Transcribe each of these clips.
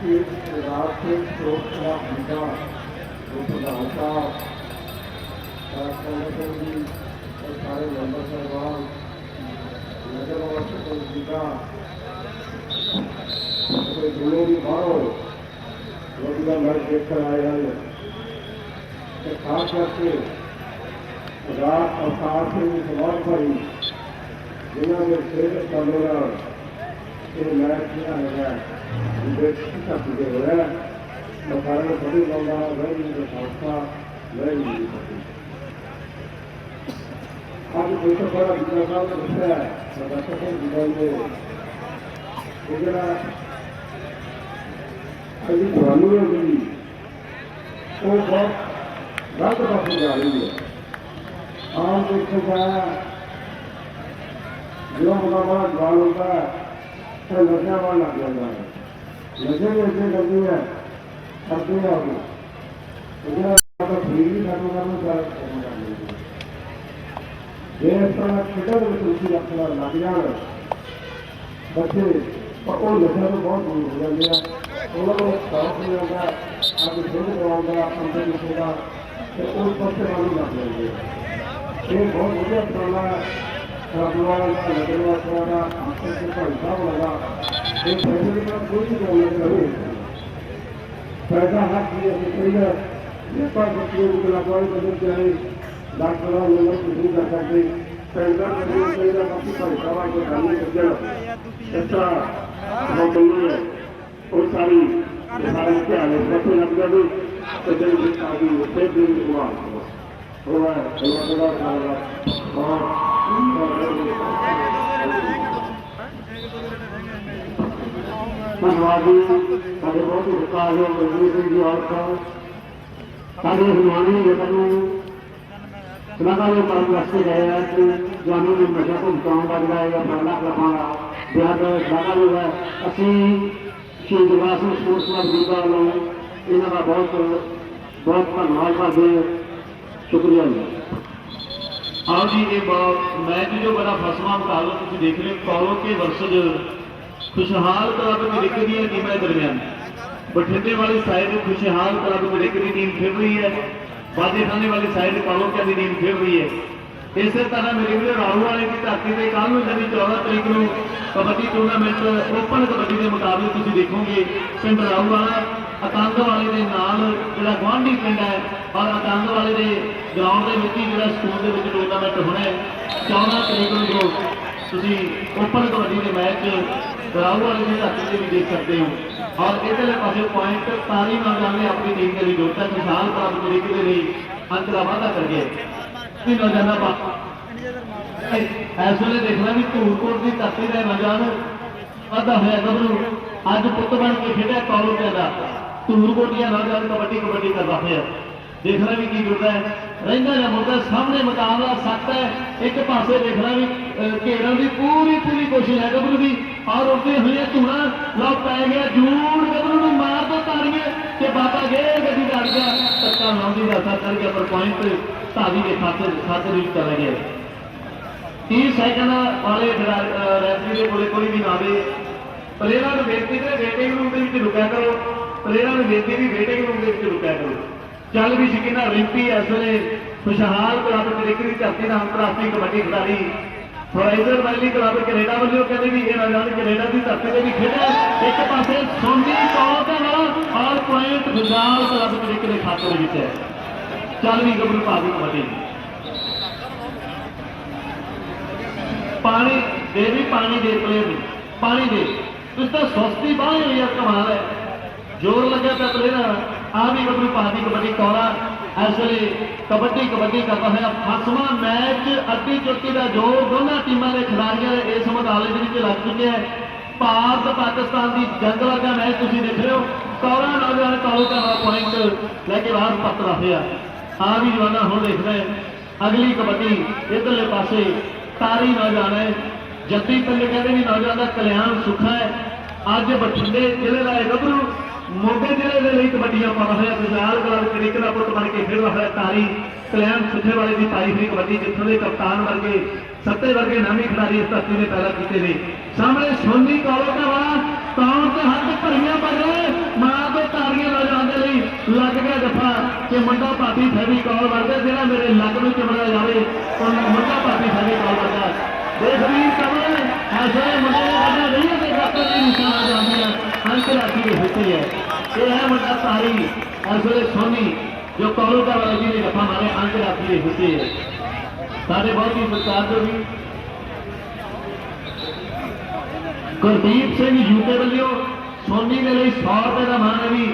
ਕਿ ਰਾਤ ਦੇ ਪ੍ਰੋਗਰਾਮ ਦਾ ਮੁੱਦਾ ਉਹ ਪ੍ਰਧਾਨ ਸਾਹਿਬ ਦੀ ਸਾਰੇ ਮੈਂਬਰ ਸਾਹਿਬਾਨ, ਨਗਰ ਵਾਸਤੇ ਜੀਗਾ ਕੋਈ ਦੁਨੀਆ ਦੀ ਬਾਹਰੋਂ ਵਧੀਆ ਮੈਚ ਦੇਖ ਕਰ ਆਏ ਹਨ। ਤੇ ਖਾਸ ਕਰਕੇ ਰਾਤ ਅਵਤਾਰ ਸਿੰਘ ਸਵਾਲ ਭਰੀ ਜਿਨ੍ਹਾਂ ਨੇ ਸਿਰ ਕਰਨੇ ਨਾਲ ਇਹ ਮੈਚ ਜਿਹੜਾ ਹੈਗਾ ਇਹ ਕਿਤਾ ਦੇ ਹੋਇਆ ਮਕਾਰਨ ਬੜੀ ਲੰਬਾ ਨਹੀਂ ਦੇ ਸੰਸਥਾ ਨਹੀਂ ਅੱਜ ਕੋਈ ਤਾਂ ਬੜਾ ਵਿਚਾਰ ਸਾਹਿਬ ਨੇ ਦੱਸਿਆ ਹੈ ਪ੍ਰਦਰਸ਼ਨ ਦੇ ਵਿਧਾਨ ਦੇ ਇਹ ਜਿਹੜਾ ਅਜੀ ਤੁਹਾਨੂੰ ਹੈ ਜਿਹੜੀ ਉਹ ਬਹੁਤ ਗਲਤ ਪਾਸੇ ਜਾ ਰਹੀ ਹੈ ਆਮ ਦੇਖਿਆ ਜਾਇਆ ਜੋ ਮੁਕਾਬਲਾ ਜਵਾਨ ਹੁੰਦਾ ਹੈ ਤਾਂ ਨਸ਼ਿਆਂ ਵੱਲ ਲੱਗ ਜਾਂਦਾ ਹੈ। ਨਸ਼ੇ ਵੀ ਐਸੇ ਕਰਦੇ ਹੈ ਕਰਦੇ ਆ ਉਹ। ਜਿਹੜਾ ਆਪਾਂ ਠੀਕ ਵੀ ਖਤਮ ਕਰਨਾ ਚਾਹ ਖਤਮ ਜੇ ਇਸ ਤਰ੍ਹਾਂ ਖੇਡਾਂ ਦੇ ਵਿੱਚ ਰੁਚੀ ਰੱਖਣਾ ਲੱਗ ਜਾਣ, ਬੱਚੇ ਪਰ ਉਹ ਨਸ਼ਿਆਂ ਤੋਂ ਬਹੁਤ ਦੂਰ ਹੋ ਜਾਂਦੇ ਆ। ਉਹਨਾਂ ਨੂੰ ਸਾਥ ਨਹੀਂ ਆਉਂਦਾ, ਆਪਣੀ ਖੇਡ ਕਰਵਾਉਂਦਾ ਅੰਦਰ ਲਿਖੇਗਾ ਤੇ ਉਸ ਪਾਸੇ ਵੱਲ ਲੱਗ ਜਾਂਦੇ ਆ। ਇਹ ਬਹੁਤ ਵਧੀਆ ਉਪਰਾਲਾ ਸਰਬਵਾਲ ਦਾ ਨਗਰ ਵਾਸੀਆਂ ਦਾ ਆਪਸ ਵਿੱਚ ਭਾਈ ਸਾਹਿਬ ਲਗਾ ਇਹ ਫੈਸਲੇ ਦਾ ਕੋਈ ਵੀ ਗੱਲ ਨਹੀਂ ਫਾਇਦਾ ਹੱਕ ਦੀ ਅਸੀਂ ਕਹੀਦਾ ਇਹ ਪਰ ਬੱਚੇ ਨੂੰ ਕਲਾਕਾਰ ਬਦਲ ਜਾਏ ਡਾਕਟਰਾਂ ਨੂੰ ਲੋਕ ਨਹੀਂ ਕਰ ਸਕਦੇ ਪੈਂਦਾ ਨਹੀਂ ਚਾਹੀਦਾ ਬਾਕੀ ਭਾਈ ਸਾਹਿਬ ਕੋਈ ਗੱਲ ਨਹੀਂ ਕਰਦੇ ਇਸ ਤਰ੍ਹਾਂ ਉਹ ਬੰਦੇ ਉਹ ਸਾਰੀ ਸਾਰੇ ਧਿਆਨ ਵਿੱਚ ਬੱਚੇ ਲੱਗ ਜਾਂਦੇ ਤੇ ਜਿਹੜੀ ਵੀ ਸਾਡੀ ਉੱਤੇ ਦੀ ਦੁਆ ਹੋਵਾ ਹੋਵਾ ਦਾ ਧੰਨਵਾਦ ਜੀ ਸਾਡੇ ਬਹੁਤ ਵਿਕਾਸ ਹੋ ਗਈ ਸਿੰਘ ਜੀ ਆਪ ਸਾਡੇ ਹਮਾਨੀ ਜਗਤ ਨੂੰ ਸਲਾਹਾਂ ਦੇ ਕਰਨ ਵਾਸਤੇ ਗਏ ਹੈ ਕਿ ਜਾਨੂੰ ਨੂੰ ਨਸ਼ਾ ਭੁਗਤਾਉਣ ਦਾ ਜਿਹੜਾ ਹੈ ਪਹਿਲਾ ਕਰਾਉਣਾ ਬਿਆਨ ਸਲਾਹਾਂ ਜੋ ਹੈ ਅਸੀਂ ਸ਼ਹੀਦ ਜਵਾਸ ਸਿੰਘ ਸਪੋਰਟਸ ਕਲੱਬ ਵੱਲੋਂ ਇਹਨਾਂ ਦਾ ਬਹੁਤ ਬਹੁਤ ਧੰਨਵਾਦ ਕਰਦੇ ਹਾਂ। ਸ਼ੁਕਰੀਆ ਜੀ। ਆਓ ਜੀ, ਇਹ ਮੈਚ ਜੋ ਬੜਾ ਫਸਵਾ ਮੁਕਾਬਲਾ ਤੁਸੀਂ ਦੇਖ ਰਹੇ ਹੋ ਪੌਲੋ ਕੇ ਵਰਸਜ ਖੁਸ਼ਹਾਲ ਕਲੱਬ ਅਮਰੀਕਾ ਦੀਆਂ ਟੀਮਾਂ ਦਰਮਿਆਨ ਬਠਿੰਡੇ ਵਾਲੀ ਸਾਈਡ ਖੁਸ਼ਹਾਲ ਕਲੱਬ ਅਮਰੀਕਾ ਦੀ ਟੀਮ ਖੇਡ ਰਹੀ ਹੈ। ਬਾਦੇਖਾਨੇ ਵਾਲੀ ਸਾਈਡ ਪੌਲੋ ਕੇ ਦੀ ਟੀਮ ਖੇਡ ਰਹੀ ਹੈ। ਇਸੇ ਤਰ੍ਹਾਂ ਮੇਰੇ ਵੀਰ ਰਾਹੂ ਵਾਲੇ ਦੀ ਧਰਤੀ ਤੇ ਕੱਲ ਨੂੰ ਜਿਹੜੀ 14 ਤਰੀਕ ਨੂੰ ਕਬੱਡੀ ਟੂਰਨਾਮੈਂਟ ਓਪਨ ਕਬੱਡੀ ਦੇ ਮੁਕਾਬਲੇ ਤੁਸੀਂ ਦੇਖੋਗੇ। ਪਿੰਡ ਰਾਹੂ ਵਾਲਾ ਅਤੰਗ ਵਾਲੇ ਦੇ ਨਾਲ ਜਿਹੜਾ ਗੁਆਂਢੀ ਪਿੰਡ ਹੈ ਔਰ ਅਤੰਗ ਵਾਲੇ ਦੇ ਗਰਾਊਂਡ ਦੇ ਵਿੱਚ ਹੀ ਜਿਹੜਾ ਸਕੂਲ ਦੇ ਵਿੱਚ ਟੂਰਨਾਮੈਂਟ ਹੋਣਾ ਹੈ 14 ਤਰੀਕ ਨੂੰ ਜੋ ਤੁਸੀਂ ਓਪਨ ਕਬੱਡੀ ਦੇ ਮੈਚ ਰਾਹੂ ਵਾਲੇ ਦੀ ਧਰਤੀ ਤੇ ਵੀ ਦੇਖ ਸਕਦੇ ਹੋ। ਔਰ ਇਧਰਲੇ ਪਾਸੇ ਪੁਆਇੰਟ ਤਾਰੀ ਨਾਲ ਜਾਂਦੇ ਆਪਣੀ ਟੀਮ ਦੇ ਲਈ ਜੋਤਾ ਵਿਸ਼ਾਲ ਪ੍ਰਾਪਤ ਕਰੀ ਦੇ ਲਈ? ਅੰਕ ਦਾ ਵਾਅਦਾ ਕਰ ਗਏ ਵੀ ਨੌਜਵਾਨਾਂ ਪਾ ਇਸ ਵੇਲੇ ਦੇਖਣਾ ਵੀ ਧੂਰਕੋਟ ਦੀ ਧਰਤੀ ਦਾ ਨੌਜਵਾਨ ਵਾਧਾ ਹੋਇਆ ਗੱਭਰੂ। ਅੱਜ ਪੁੱਤ ਬਣ ਕੇ ਖੇਡਿਆ ਕਾਲੋਂ ਦਾ ਧੂਰਕੋਟੀਆ ਨੌਜਵਾਨ ਕਬੱਡੀ ਕਬੱਡੀ ਕਰਦਾ ਹੋਇਆ। ਦੇਖਣਾ ਵੀ ਕੀ ਜੁੜਦਾ ਹੈ। ਰਹਿੰਦਾ ਜਾਂ ਮੁਰਦਾ ਸਾਹਮਣੇ ਮੁਕਾਬਲਾ ਸਖਤ ਹੈ। ਇੱਕ ਪਾਸੇ ਦੇਖਣਾ ਵੀ ਘੇਰਨ ਦੀ ਪੂਰੀ ਪੂਰੀ ਕੋਸ਼ਿਸ਼ ਹੈ ਗੱਭਰੂ ਦੀ। ਔਰ ਉੱਤੇ ਹੋਈਆਂ ਧੂਣਾ, ਲਓ ਪੈ ਗਿਆ, ਜੂੜ ਗੱਭਰੂ ਨੂੰ ਮਾਰ ਦੋ ਤਾੜੀਏ ਕਿ ਬਾਬਾ ਗੇ ਗੱਡੀ ਦਾ ਗਿਆ ਧੱਕਾ ਲਾਉਂਦੀ ਦਾ ਸਰ ਕਰ ਪਰ ਪੁਆਇੰਟ ਧਾਵੀ ਦੇ ਖਾਤੇ ਖਾਤੇ ਵਿੱਚ ਚਲਾ ਗਿਆ। 30 ਸੈਕਿੰਡ ਵਾਲੇ ਰੈਫਰੀ ਦੇ ਕੋਲੇ ਕੋਈ ਵੀ ਨਾ ਆਵੇ। ਪਲੇਅਰਾਂ ਨੂੰ ਬੇਨਤੀ ਕਰੇ ਵੇਟਿੰਗ ਰੂਮ ਦੇ ਵਿੱਚ ਰੁਕਿਆ ਕਰੋ। ਪਲੇਅਰਾਂ ਨੂੰ ਬੇਨਤੀ ਵੀ ਵੇਟਿੰਗ ਰੂਮ ਦੇ ਵਿੱਚ ਰੁਕਿਆ ਕਰੋ। ਚੱਲ ਵੀ ਸ਼ਕੀਨਾ ਰਿੰਪੀ ਇਸ ਵੇਲੇ ਖੁਸ਼ਹਾਲ ਕਲੱਬ ਕ੍ਰਿਕਟ ਦੀ ਧਰਤੀ ਦਾ ਅੰਤਰਰਾਸ਼ਟਰੀ ਕਬੱਡੀ ਖਿਡਾਰੀ। ਫਰਾਈਜ਼ਰ ਵੈਲੀ ਕਲੱਬ ਕੈਨੇਡਾ ਵੱਲੋਂ ਕਹਿੰਦੇ ਵੀ ਇਹ ਨੌਜਵਾਨ ਕੈਨੇਡਾ ਦੀ ਧਰਤੀ ਤੇ ਵੀ ਖੇਡਿਆ ਇੱਕ ਪਾਸੇ ਸੋਨੀ ਕੌਰ ਦਾ ਵਾਲਾ all point Gujral club cricket ਦੇ ਖਾਤੇ ਦੇ ਵਿੱਚ ਹੈ। ਚੱਲ ਵੀ ਗੱਭਰੂ ਭਾਵੀ ਕਬੱਡੀ। ਪਾਣੀ ਦੇ ਵੀ, ਪਾਣੀ ਦੇ ਪਲੇਅਰ ਨੂੰ ਪਾਣੀ ਦੇ। ਤੁਸੀਂ ਤਾਂ ਸਸਤੀ ਬਾਹਰ ਹੋਈ ਆ, ਕਮਾਲ ਹੈ। ਜੋਰ ਲੱਗਿਆ ਤਾਂ ਪਲੇਅਰ ਆ ਵੀ ਗੱਭਰੂ ਭਾਵੀ ਕਬੱਡੀ ਕੌਰਾ ਇਸ ਵੇਲੇ ਕਬੱਡੀ ਕਬੱਡੀ ਕਰਦਾ ਹੋਇਆ ਫਸਵਾਂ ਮੈਚ ਅੱਡੀ ਚੁੱਕੀ ਦਾ ਜੋਰ ਦੋਨਾਂ ਟੀਮਾਂ ਦੇ ਖਿਡਾਰੀਆਂ ਦੇ ਇਸ ਮੁਕਾਬਲੇ ਦੇ ਵਿੱਚ ਲੱਗ ਚੁੱਕਿਆ ਹੈ। ਭਾਰਤ ਪਾਕਿਸਤਾਨ ਦੀ ਜੰਗ ਵਰਗਾ ਮੈਚ ਤੁਸੀਂ ਦੇਖ ਰਹੇ ਹੋ। ਕੌਰਾ ਨੌਜਵਾਨ ਕਾਲੂ ਦਾ ਪੁਆਇੰਟ ਲੈ ਕੇ ਬਾਹਰ ਪੱਤ ਹੋਇਆ ਆ ਵੀ ਜਵਾਨਾ ਹੁਣ ਦੇਖਦਾ ਹੈ। ਅਗਲੀ ਕਬੱਡੀ ਇਧਰਲੇ ਪਾਸੇ ਤਾਰੀ ਨੌਜਵਾਨ ਹੈ। ਜੱਦੀ ਪਿੰਡ ਕਹਿੰਦੇ ਵੀ ਨੌਜਵਾਨ ਦਾ ਕਲਿਆਣ ਸੁੱਖਾ ਹੈ। ਅੱਜ ਬਠਿੰਡੇ ਜ਼ਿਲ੍ਹੇ ਦਾ ਇਹ ਗੱਭਰੂ ਮੋਗੇ ਜ਼ਿਲ੍ਹੇ ਦੇ ਲਈ ਕਬੱਡੀ ਪਾਉਂਦਾ ਹੋਇਆ ਗੁਜਾਲ ਗਲਾਲ ਕ੍ਰਿਕਟ ਦਾ ਪੁੱਤ ਬਣ ਕੇ ਖੇਡਦਾ ਹੋਇਆ ਤਾਰੀ, ਕਲਿਆਣ ਸੁੱਥੇ ਵਾਲੇ ਦੀ ਪਾਈ ਹੋਈ ਕਬੱਡੀ, ਜਿੱਥੋਂ ਦੇ ਕਪਤਾਨ ਵਰਗੇ, ਸੱਤੇ ਵਰਗੇ ਨਾਮੀ ਖਿਡਾਰੀ ਇਸ ਧਰਤੀ ਦੇ ਪੈਦਾ ਕੀਤੇ ਨੇ। ਸਾਹਮਣੇ ਸੋਨੀ ਕਾਲੋ ਦਾ ਵਾਲਾ ਤਾਉਣ ਤੇ ਹੱਥ ਭਰੀਆਂ ਬੱਲੇ ਮਾਂ ਦੇ ਤਾਰੀਆਂ ਲਾ ਜਾਂਦੇ ਲਈ ਲੱਗ ਗਿਆ ਜੱਫਾ। ਕਿ ਮੁੰਡਾ ਭਾਬੀ ਫੈਵੀ ਕਾਲ ਵਰਗਾ ਜਿਹੜਾ ਮੇਰੇ ਲੱਗ ਨੂੰ ਚਮੜਾ ਜਾਵੇ ਉਹ ਮੁੰਡਾ ਭਾਬੀ ਫੈਵੀ ਕਾਲ ਵਰਗਾ ਦੇਖ ਵੀਰ ਕਮਲ ਐਸੇ ਮੁੰਡੇ ਹੈ ਅੰਕ ਰਾਖੀ ਦੀ ਹੁੰਦੀ ਹੈ ਇਹ ਹੈ ਮੁੰਡਾ ਸਾਰੀ ਅਸਲੇ ਸੋਨੀ ਜੋ ਕੌਲੂਕਾ ਵਾਲਾ ਜੀ ਨੇ ਗੱਫਾ ਮਾਰੇ ਅੰਕ ਰਾਖੀ ਦੀ ਹੁੰਦੀ ਹੈ ਸਾਡੇ ਬਹੁਤ ਹੀ ਸਤਿਕਾਰ ਜੋ ਵੀ ਗੁਰਦੀਪ ਸਿੰਘ ਯੂਕੇ ਵੱਲੋਂ ਸੋਨੀ ਦੇ ਲਈ 100 ਰੁਪਏ ਦਾ ਮਾਨ ਹੈ ਵੀ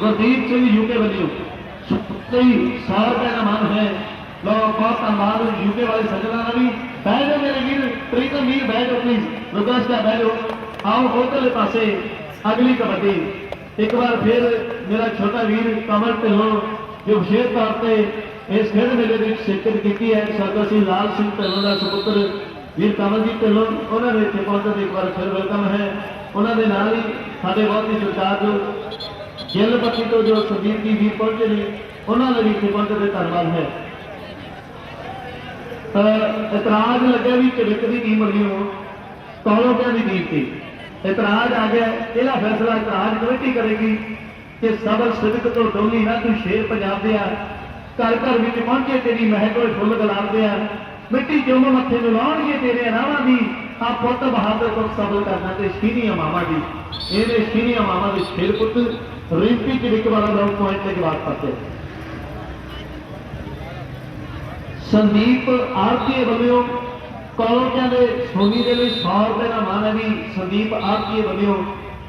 ਗੁਰਦੀਪ ਸਿੰਘ ਯੂਕੇ ਵੱਲੋਂ ਸਹੀ 100 ਰੁਪਏ ਦਾ ਮਾਨ ਹੈ ਲੋ ਬਹੁਤ ਧੰਨਵਾਦ ਯੂਕੇ ਵਾਲੇ ਸੱਜਣਾ ਦਾ ਵੀ ਬਹਿ ਜਾਓ ਮੇਰੇ ਵੀਰ ਪ੍ਰੀਤਮ ਵੀਰ ਬਹਿ ਜਾਓ ਪਲੀਜ਼ ਰਿਕਵੈਸਟ ਹੈ ਬਹਿ ਅਗਲੀ ਕਬੱਡੀ। ਇੱਕ ਵਾਰ ਫਿਰ ਮੇਰਾ ਛੋਟਾ ਵੀਰ ਕਮਲ ਢਿੱਲੋਂ ਜੋ ਵਿਸ਼ੇਸ਼ ਤੌਰ ਤੇ ਇਸ ਖੇਡ ਮੇਲੇ ਦੇ ਵਿੱਚ ਸ਼ਿਰਕਤ ਕੀਤੀ ਹੈ ਸਰਦਾਰ ਸਿੰਘ ਲਾਲ ਸਿੰਘ ਢਿੱਲੋਂ ਦਾ ਸੁਪੁੱਤਰ ਵੀਰ ਕਮਲਜੀਤ ਢਿੱਲੋਂ। ਉਹਨਾਂ ਦੇ ਇੱਥੇ ਪਹੁੰਚਣ ਤੇ ਇੱਕ ਵਾਰ ਫਿਰ ਵੈਲਕਮ ਹੈ। ਉਹਨਾਂ ਦੇ ਨਾਲ ਹੀ ਸਾਡੇ ਬਹੁਤ ਹੀ ਸਰਕਾਰ ਜੋ ਜੇਲ੍ਹ ਪੱਤੀ ਤੋਂ ਜੋ ਸੰਦੀਪ ਜੀ ਵੀਰ ਪਹੁੰਚੇ ਨੇ, ਉਹਨਾਂ ਦਾ ਵੀ ਇੱਥੇ ਪਹੁੰਚਣ ਤੇ ਧੰਨਵਾਦ ਹੈ। ਅਹ ਇਤਰਾਜ਼ ਲੱਗਿਆ ਵੀ ਚੜਕ ਦੀ ਟੀਮ ਵੱਲੋਂ ਕੌਲੋਕਿਆਂ ਦੀ ਟੀਮ ਤੇ ਇਤਰਾਜ਼ ਆ ਗਿਆ, ਇਹਦਾ ਫੈਸਲਾ ਇਤਰਾਜ਼ ਕਮੇਟੀ ਕਰੇਗੀ ਕਿ ਸਬਰ ਸਿਦਕ ਤੋਂ ਡੋਲੀ ਨਾ ਤੂੰ ਸ਼ੇਰ ਪੰਜਾਬ ਦੇ ਆ। ਘਰ ਘਰ ਵਿੱਚ ਪਹੁੰਚੇ ਤੇਰੀ ਮਹਿਕ ਹੋਏ ਫੁੱਲ ਗੁਲਾਬਦੇ ਆ। ਮਿੱਟੀ ਚੁੰਮ ਮੱਥੇ ਨੂੰ ਲਾਉਣਗੇ ਤੇਰੇ ਰਾਵਾਂ ਦੀ? ਆ ਪੁੱਤ ਬਹਾਦਰ ਤੋਂ ਸਬਰ ਕਰਨਾ ਤੇ ਸ਼ੀਨੀਆਂ ਮਾਮਾ ਦੀ। ਇਹਦੇ ਸ਼ੀਨੀਆਂ ਮਾਮਾ ਦੇ ਸ਼ੇਰ ਪੁੱਤ ਰਿੰਪੀ ਚੜਕ ਵਾਲਾ ਦਾ ਪੁਆਇੰਟ ਤੇ ਜਵਾਬ ਪਾਤੇ ਸੰਦੀਪ ਆਰਤੀ ਵੱਲੋਂ ਕਾਲੋਂ ਕਹਿੰਦੇ ਸੋਨੀ ਦੇ ਲਈ 100 ਰੁਪਏ ਦਾ ਮਾਨ ਹੈ ਵੀ ਸੰਦੀਪ ਆਰਤੀ ਵੱਲੋਂ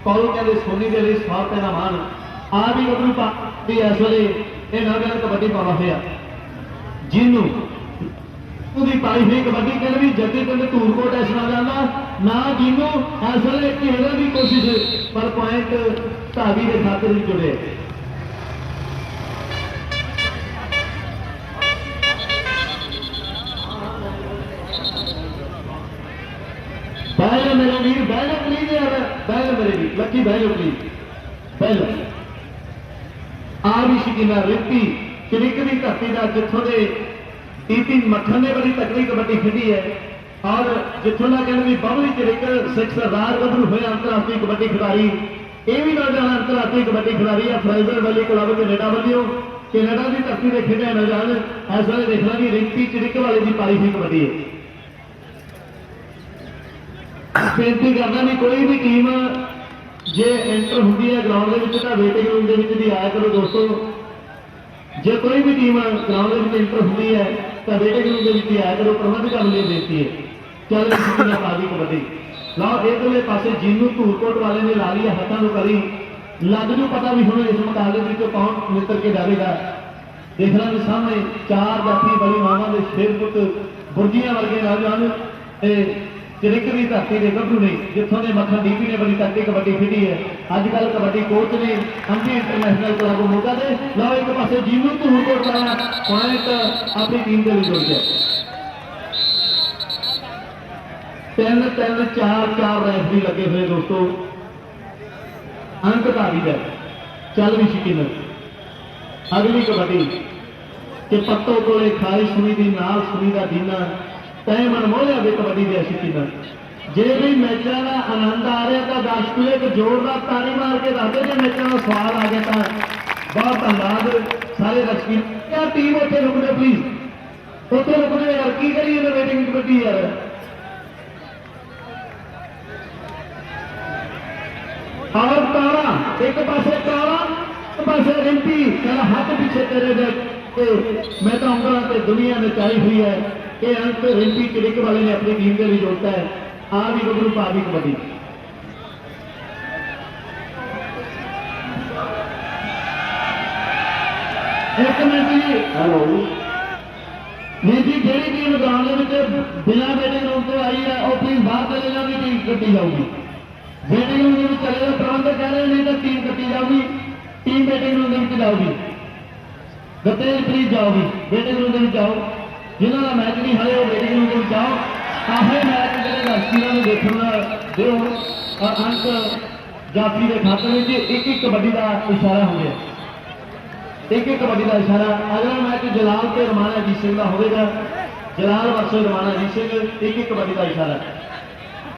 ਕਾਲੋਂ ਦੇ ਸੋਨੀ ਦੇ ਲਈ 100 ਰੁਪਏ ਦਾ ਮਾਨ ਆ ਵੀ ਗੱਭਰੂ ਪਾਤੀ ਇਸ ਵੇਲੇ ਇਹ ਨੌਜਵਾਨ ਕਬੱਡੀ ਪਾਉਂਦਾ ਹੋਇਆ। ਜਿਹਨੂੰ ਉਹਦੀ ਪਾਈ ਹੋਈ ਕਬੱਡੀ ਕਹਿੰਦੇ ਵੀ ਜੱਗੇ ਪਿੰਡ ਧੂਰਕੋਟ ਇਸ ਨਾਲ ਜਾਂਦਾ। ਨਾ ਜਿਹਨੂੰ ਇਸ ਵੇਲੇ ਘੇਰਨ ਦੀ ਕੋਸ਼ਿਸ਼, ਪਰ ਪੁਆਇੰਟ ਢਾਬੀ ਦੇ ਖਾਤੇ ਵਿੱਚ ਜੁੜੇ ਬਹਿ ਜਾ ਮੇਰੇ ਵੀਰ ਬਹਿ ਜਾ ਪਲੀਜ਼ ਯਾਰ, ਬਹਿ ਜਾ ਮੇਰੇ ਵੀਰ ਲੱਕੀ ਬਹਿ ਜਾ ਪਲੀਜ਼ ਬਹਿ ਜਾ। ਆ ਵੀ ਸ਼ਕੀਨਾ ਰਿੱਤੀ ਕ੍ਰਿਕ ਦੀ ਧਰਤੀ ਦਾ ਜਿੱਥੋਂ ਦੇ ਟੀਪੀ ਮੱਖਣ ਨੇ ਬੜੀ ਤਕੜੀ ਕਬੱਡੀ ਖੇਡੀ ਹੈ, ਔਰ ਜਿੱਥੋਂ ਦਾ ਕਹਿੰਦੇ ਵੀ ਬਬਲੀ ਕ੍ਰਿਕ ਸਿੱਖ ਸਰਦਾਰ ਗੱਭਰੂ ਹੋਇਆ ਅੰਤਰਰਾਸ਼ਟਰੀ ਕਬੱਡੀ ਖਿਡਾਰੀ, ਇਹ ਵੀ ਨੌਜਵਾਨ ਅੰਤਰਰਾਸ਼ਟਰੀ ਕਬੱਡੀ ਖਿਡਾਰੀ ਹੈ ਫਰਾਈਜ਼ਰ ਵੈਲੀ ਕਲੱਬ ਕੈਨੇਡਾ ਵੱਲੋਂ, ਕੈਨੇਡਾ ਦੀ ਧਰਤੀ ਦੇ ਖੇਡਿਆ ਨੌਜਵਾਨ, ਇਸ ਵੇਲੇ ਦੇਖਣਾ ਵੀ ਰਿੰਪੀ ਚਿੜਕ ਵਾਲੇ ਦੀ ਪਾਈ ਹੋਈ ਕਬੱਡੀ। ਹੈ ਬੇਨਤੀ ਕਰਦਾ ਵੀ ਕੋਈ ਵੀ ਟੀਮ ਜੇ ਐਂਟਰ ਹੁੰਦੀ ਹੈ ਗਰਾਊਂਡ ਦੇ ਵਿੱਚ ਤਾਂ ਵੇਟਿੰਗ ਰੂਮ ਦੇ ਵਿੱਚ ਦੀ ਆਇਆ ਕਰੋ ਦੋਸਤੋ। ਜੇ ਕੋਈ ਵੀ ਟੀਮ ਗਰਾਊਂਡ ਦੇ ਵਿੱਚ ਐਂਟਰ ਹੁੰਦੀ ਹੈ ਤਾਂ ਵੇਟਿੰਗ ਰੂਮ ਦੇ ਵਿੱਚ ਆਇਆ ਕਰੋ ਪ੍ਰਬੰਧਕਾਂ ਵੱਲੋਂ ਬੇਨਤੀ ਹੈ। ਚੱਲ ਇਸ ਦੀ ਬਾਦੀ ਕਬੱਡੀ। ਲਓ ਇਧਰਲੇ ਪਾਸੇ ਜਿਹਨੂੰ ਧੂਰਕੋਟ ਵਾਲੇ ਨੇ ਲਾ ਲਈ ਹੱਥਾਂ ਨੂੰ ਕਰੀ। ਲੱਗ ਨੂੰ ਪਤਾ ਵੀ ਹੁਣ ਇਸ ਮੁਕਾਬਲੇ ਵਿੱਚ ਕੌਣ ਨਿਕਲ ਕੇ ਜਾਵੇਗਾ। ਦੇਖਣਾ ਵੀ ਸਾਹਮਣੇ ਚਾਰ ਜਾਫੀ ਬੜੀ ਮਾਵਾਂ ਦੇ ਸ਼ੇਰ ਪੁੱਤ ਬੁਰਜੀਆਂ ਵਰਗੇ ਨੌਜਵਾਨ ਤੇ ਚਿੜਕ ਦੀ ਧਰਤੀ ਦੇ ਗੱਭਰੂ ਨੇ ਜਿੱਥੋਂ ਦੇ ਮੱਖਣ ਡੀਪੀ ਨੇ ਬੜੀ ਤਕੜੀ ਕਬੱਡੀ ਖੇਡੀ ਹੈ। ਅੱਜ ਕੱਲ ਕਬੱਡੀ ਕੋਚ ਨੇ ਅੰਬੀ ਇੰਟਰਨੈਸ਼ਨਲ ਕਲੱਬ ਮੋਗਾ ਦੇ, ਲਓ ਇੱਕ ਪਾਸੇ ਜੀਵਨ ਧੂਰ ਕੋਟ ਵਾਲਾ ਪੁਆਇੰਟ ਆਪਣੀ ਟੀਮ ਦੇ ਲਈ ਜੁੜ ਗਿਆ। ਤਿੰਨ ਤਿੰਨ ਚਾਰ ਚਾਰ ਰੈਫਰੀ ਲੱਗੇ ਹੋਏ ਦੋਸਤੋ। ਅੰਕ ਧਾਰੀ ਦਾ ਚੱਲ ਵੀ ਸ਼ਕੀਨ ਅਗਲੀ ਕਬੱਡੀ। ਕਿ ਪੱਤੋ ਕੋਲੇ ਖਾਈ ਸੁਣੀ ਦੀ ਨਾਲ ਸੁਣੀ ਦਾ ਦੀਨਾ। ਤੈ ਮਨ ਮੋਹਿਆ ਵੇ ਕਬੱਡੀ ਦੇ ਸ਼ਕੀਨ ਜੇ ਵੀ ਮੈਚਾਂ ਦਾ ਆਨੰਦ ਆ ਰਿਹਾ ਤਾਂ ਦਰਸ਼ਕ ਇੱਕ ਜ਼ੋਰਦਾਰ ਤਾੜੀ ਮਾਰ ਕੇ ਦੱਸਦੇ ਜੇ ਮੈਚਾਂ ਦਾ ਸਵਾਦ ਆ ਗਿਆ ਤਾਂ। ਬਹੁਤ ਧੰਨਵਾਦ ਸਾਰੇ ਦਰਸ਼ਕੀ ਯਾਰ ਟੀਮ ਉੱਥੇ ਰੁਕ ਜਾਓ ਪਲੀਜ਼ ਉੱਥੇ ਰੁਕ ਜਾਓ ਯਾਰ, ਕੀ ਕਰੀਏ ਨਾ ਵੇਟਿੰਗ ਕਬੱਡੀ ਯਾਰ? ਔਰ ਤਾਰਾ ਇੱਕ ਪਾਸੇ ਤਾਰਾ ਇੱਕ ਪਾਸੇ ਰਿੰਪੀ। ਕਹਿੰਦਾ ਹੱਥ ਪਿੱਛੇ ਤੇਰੇ ਦੇ ਤੇ ਮੈਂ ਤਾਂ ਉਂਗਲਾਂ ਤੇ ਦੁਨੀਆ ਨੇ ਚਾਹੀ ਹੋਈ ਹੈ। ਇਹ ਅੰਕ ਰਿੰਪੀ ਕ੍ਰਿਕ ਵਾਲੇ ਨੇ ਆਪਣੀ ਟੀਮ ਦੇ ਲਈ ਜੋੜਤਾ ਹੈ। ਆ ਵੀ ਗੱਭਰੂ ਪਾ ਵੀ ਕਬੱਡੀ। ਇੱਕ ਮਿੰਟ ਜੀ। ਹੈਲੋ। ਨਹੀਂ ਜੀ ਜਿਹੜੀ ਟੀਮ ਗਰਾਊਂਡ ਦੇ ਵਿੱਚ ਬਿਨਾਂ ਬੇਟੇ ਰੂਮ ਤੋਂ ਆਈ ਹੈ ਉਹ ਟੀਮ ਬਾਹਰ ਚਲੇ ਜਾਊਗੀ ਟੀਮ ਕੱਟੀ ਜਾਊਗੀ। ਬੇਟੇ ਰੂਮ ਦੇ ਵਿੱਚ ਚਲੇ ਜਾਓ ਪ੍ਰਬੰਧਕ ਕਹਿ ਰਹੇ ਨਹੀਂ ਤਾਂ ਟੀਮ ਕੱਟੀ ਜਾਊਗੀ ਟੀਮ ਬੇਟੇ ਰੂਮ ਦੇ ਵਿੱਚ ਜਾਊਗੀ। ਗੱਤੇ ਪ੍ਰੀਤ ਜਾਊਗੀ ਬੇਟੇ ਰੂਮ ਦੇ ਵਿੱਚ ਜਾਓ। ਜਿਨ੍ਹਾਂ ਦਾ ਮੈਚ ਨਹੀਂ ਹਾਲੇ ਉਹ ਬੇਟੇ ਰੂਮ ਦੇ ਜਾਓ ਆਹੇ ਮੈਚ ਜਿਹੜੇ ਦਰਸ਼ਕਾਂ ਨੂੰ ਦੇਖਣ ਦਾ ਦਿਓ। ਔਰ ਅੰਕ ਜਾਫੀ ਦੇ ਖਾਤੇ ਵਿੱਚ ਇੱਕ ਇੱਕ ਕਬੱਡੀ ਦਾ ਇਸ਼ਾਰਾ ਹੋ ਗਿਆ। ਇੱਕ ਇੱਕ ਕਬੱਡੀ ਦਾ ਇਸ਼ਾਰਾ। ਅਗਲਾ ਮੈਚ ਜਲਾਲ ਤੇ ਰਮਾਨਾ ਜੀ ਸਿੰਘ ਦਾ ਹੋਵੇਗਾ। ਜਲਾਲ ਵਰਸੋ ਰਮਾਨਾ ਜੀ ਸਿੰਘ ਇੱਕ ਇੱਕ ਕਬੱਡੀ ਦਾ ਇਸ਼ਾਰਾ।